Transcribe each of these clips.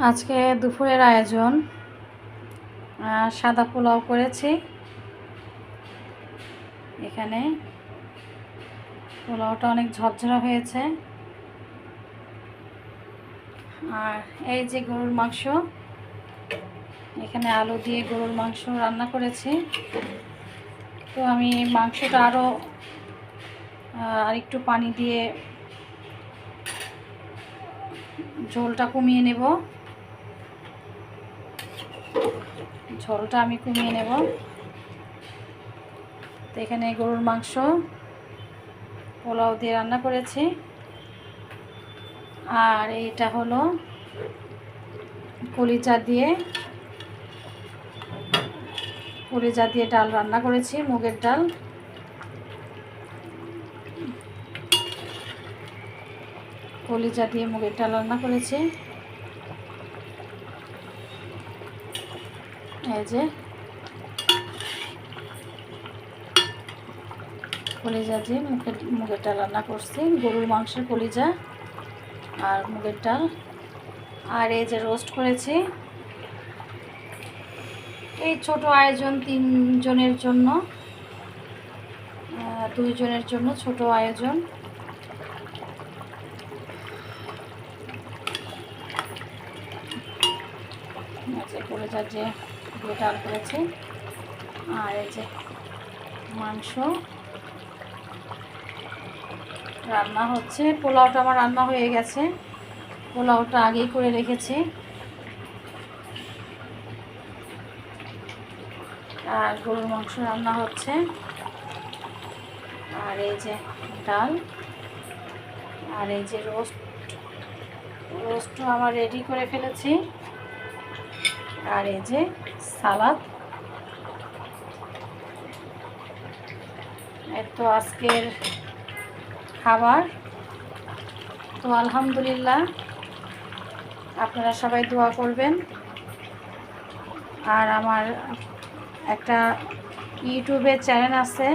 আজকে দুপুরের আয়োজন সাদা পোলাও করেছি। এখানে পোলাওটা অনেক ঝরঝরা হয়েছে। আর এই যে গরুর মাংস, এখানে আলু দিয়ে গরুর মাংস রান্না করেছি। তো আমি মাংসটা আরও আর একটু পানি দিয়ে ঝোলটা কমিয়ে নেব। ঝোলটা আমি কমিয়ে নেব। তো এখানে গরুর মাংস, পোলাও দিয়ে রান্না করেছি। আর এইটা হলো কলিজা দিয়ে। কলিজা দিয়ে ডাল রান্না করেছি, মুগের ডাল। কলিজা দিয়ে মুগের ডাল রান্না করেছি। এই যে। কলিজা দিয়ে মুখের, মুগের ডাল রান্না করছি। গরুর মাংসের কলিজা আর মুগের ডাল। আর এই যে রোস্ট করেছি। এই ছোট আয়োজন তিনজনের জন্য দুইজনের জন্য ছোট আয়োজন। এই যে ডাল করেছি। আর এই যে মাংস। রান্না হচ্ছে, পোলাওটা আমার রান্না হয়ে গেছে। পোলাওটা আগেই করে রেখেছি। আর গরুর মাংস রান্না হচ্ছে। আর এই যে ডাল। আর এই যে রোস্ট। রোস্টও আমার রেডি করে ফেলেছি। আর এই যে সালাদ। এই তো আজকের খাবার। তো আলহামদুলিল্লাহ, আপনারা সবাই দোয়া করবেন। আর আমার একটা ইউটিউবের চ্যানেল আছে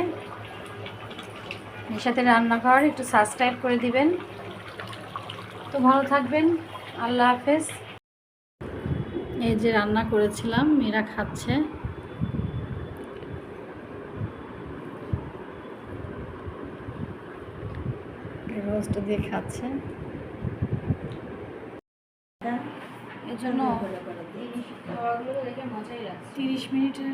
নিশাতে রান্নাঘর, একটু সাবস্ক্রাইব করে দিবেন। তো ভালো থাকবেন, আল্লাহ হাফেজ। এই যে রান্না করেছিলাম মেয়েরা খাচ্ছে। রোস্ট দিয়ে খাচ্ছে। এর জন্য তিরিশ মিনিটের